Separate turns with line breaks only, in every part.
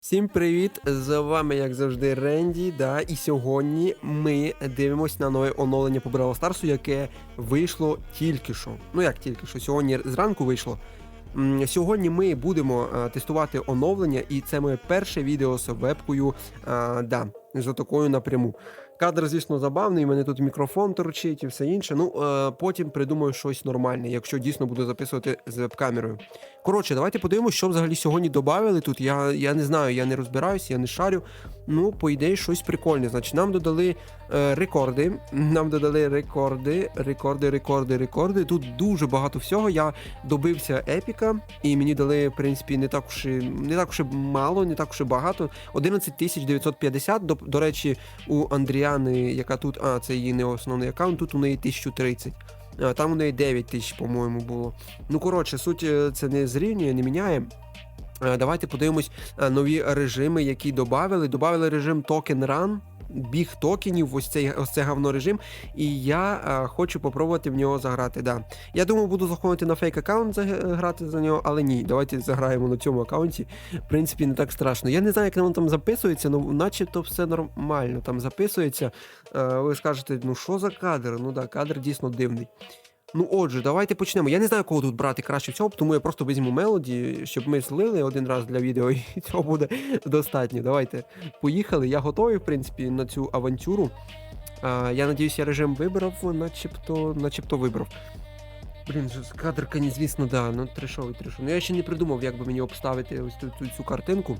Всім привіт! З вами, як завжди, Ренді. Да, і сьогодні ми дивимося на нове оновлення по Бравл Старсу, яке вийшло тільки що. Ну як тільки що, сьогодні зранку вийшло. Сьогодні ми будемо а, тестувати оновлення, і це моє перше відео з вебкою. А, да, з такою напряму. Кадр, звісно, забавний, у мене тут мікрофон торчить і все інше. Ну, е, потім придумаю щось нормальне, якщо дійсно буду записувати з веб-камерою. Коротше, давайте подивимося, що взагалі сьогодні додали тут. Я, я не знаю, я не розбираюся, я не шарю. Ну, по ідеї, щось прикольне. Значить, нам додали е, рекорди. Нам додали рекорди, рекорди, рекорди, рекорди. Тут дуже багато всього. Я добився епіка, і мені дали, в принципі, не так уж і, не так уж і мало, не так уж і багато. 11 950. До, до речі, у Андріани, яка тут. А, це її не основний аккаунт, тут у неї 1030. А, Там у неї 9 тисяч, по-моєму, було. Ну, коротше, суть е, це не зрівнює, не міняє. Е, Давайте подивимось е, нові режими, які додали. Добавили режим Token Run, біг токенів, ось цей ось це говно режим. І я е, хочу попробувати в нього заграти. Да. Я думаю, буду заходити на фейк аккаунт грати за нього, але ні, давайте заграємо на цьому аккаунті. В принципі, не так страшно. Я не знаю, як воно там записується, але начебто все нормально там записується. Е, ви скажете, ну що за кадр? Ну да, кадр дійсно дивний. Ну отже, давайте почнемо. Я не знаю, кого тут брати краще всього, тому я просто візьму мелоді, щоб ми злили один раз для відео, і цього буде достатньо. Давайте поїхали. Я готовий, в принципі, на цю авантюру. А, я надіюсь, я режим вибрав, начебто, начебто вибрав. Блін, кадрка, звісно, да, ну трешовий трешовий. Ну я ще не придумав, як би мені обставити ось цю, цю, цю картинку.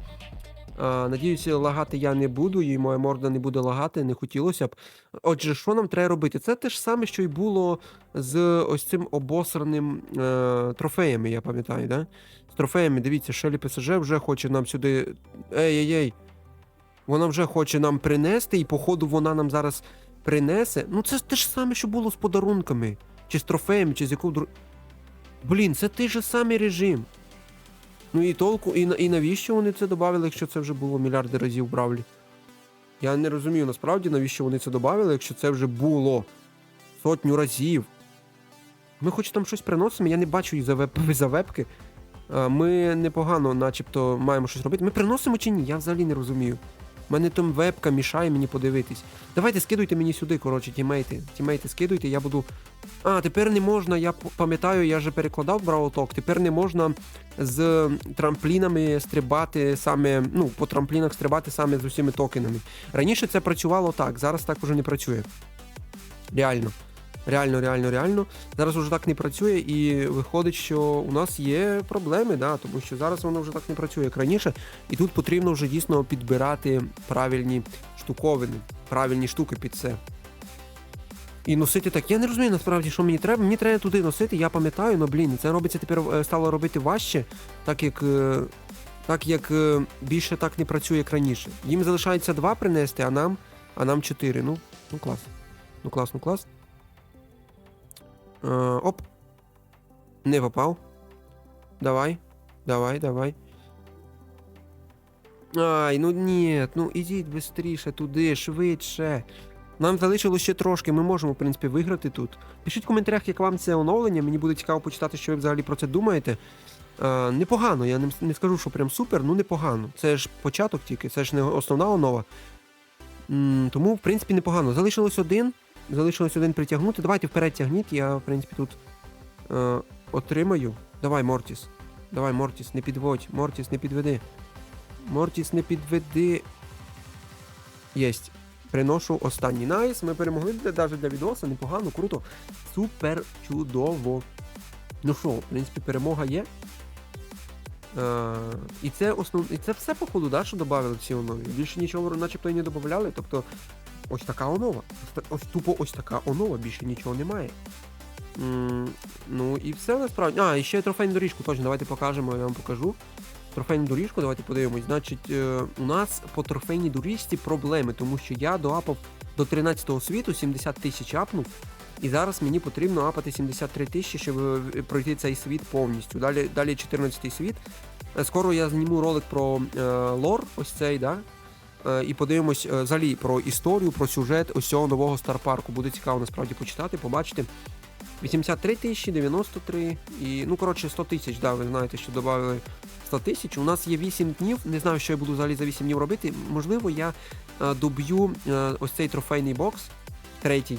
Надіюся, лагати я не буду, і моя морда не буде лагати, не хотілося б. Отже, що нам треба робити? Це те ж саме, що й було з ось цим обосраним е, трофеями, я пам'ятаю, да? З трофеями, дивіться, Шелі ПСЖ вже хоче нам сюди. Ей-ей-ей. Вона вже хоче нам принести, і походу вона нам зараз принесе. Ну, це те ж саме, що було з подарунками. Чи з трофеями, чи з якого. Блін, це той же самий режим. Ну і толку, і, і навіщо вони це додали, якщо це вже було мільярди разів в Бравлі? Я не розумію насправді, навіщо вони це додали, якщо це вже було сотню разів. Ми хоч там щось приносимо, я не бачу і за, веб, за вебки. Ми непогано, начебто, маємо щось робити. Ми приносимо чи ні? Я взагалі не розумію. Мене там вебка мішає мені подивитись. Давайте скидуйте мені сюди, коротше, тімейти. Тімейти скидуйте, я буду. А, тепер не можна, я пам'ятаю, я вже перекладав брауток, тепер не можна з трамплінами стрибати саме, ну, по трамплінах стрибати саме з усіма токенами. Раніше це працювало так, зараз так уже не працює. Реально. Реально, реально, реально. Зараз уже так не працює, і виходить, що у нас є проблеми, да, тому що зараз воно вже так не працює, як раніше. І тут потрібно вже дійсно підбирати правильні штуковини, правильні штуки під це. І носити так. Я не розумію насправді, що мені треба. Мені треба туди носити, я пам'ятаю, але блін, це робиться тепер е, стало робити важче, так як. е, Так як е, більше так не працює, як раніше. Їм залишається два принести, а нам, а нам чотири. Ну, ну клас. Ну клас, ну клас. Е, оп. Не попав. Давай. Давай, давай. Ай, ну ні, ну ідіть швидше туди, швидше. Нам залишилось ще трошки, ми можемо, в принципі, виграти тут. Пишіть в коментарях, як вам це оновлення. Мені буде цікаво почитати, що ви взагалі про це думаєте. Е, непогано, я не, не скажу, що прям супер, ну непогано. Це ж початок тільки, це ж не основна онова. М, тому, в принципі, непогано. Залишилось один. Залишилось один притягнути. Давайте вперед тягніть, я, в принципі, тут е, отримаю. Давай, Мортіс. Давай, Мортіс, не підводь. Мортіс, не підведи. Мортіс, не підведи. Єсть. Приношу останній найс. Ми перемогли навіть для відоса. Непогано, круто. Супер чудово. Ну що, в принципі, перемога є. Е, і це основ... і це все, походу, да, що додали в цій онові. Більше нічого начебто і не додавали. Тобто, ось така онова. Ось, тупо ось така онова, більше нічого немає. М, ну і все насправді. А, і ще трофейну доріжку, точно, давайте покажемо, я вам покажу. Трофейну доріжку, давайте подивимось. Значить, е, у нас по трофейній доріжці проблеми, тому що я доапав до 13-го світу, 70 тисяч апнув. І зараз мені потрібно апати 73 тисячі, щоб е, пройти цей світ повністю. Далі, далі 14 світ. Е, Скоро я зніму ролик про е, лор, ось цей, да? Е, і подивимось е, взагалі про історію, про сюжет ось цього нового старпарку. Буде цікаво насправді почитати, побачити. 83 тисячі, 93 і, ну, коротше, 100 тисяч, да, ви знаєте, що додали 100 тисяч. У нас є 8 днів, не знаю, що я буду взагалі за 8 днів робити. Можливо, я е, доб'ю ось цей трофейний бокс, третій.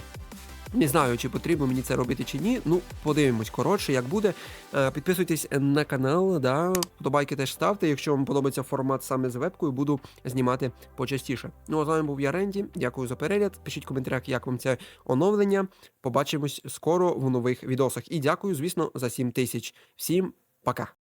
Не знаю, чи потрібно мені це робити чи ні. Ну, подивимось, коротше, як буде. Е, Підписуйтесь на канал, да, подобайки теж ставте. Якщо вам подобається формат саме з вебкою, буду знімати почастіше. Ну а з вами був я Ренді. Дякую за перегляд. Пишіть в коментарях, як вам це оновлення. Побачимось скоро в нових відосах. І дякую, звісно, за 7 тисяч. Всім пока!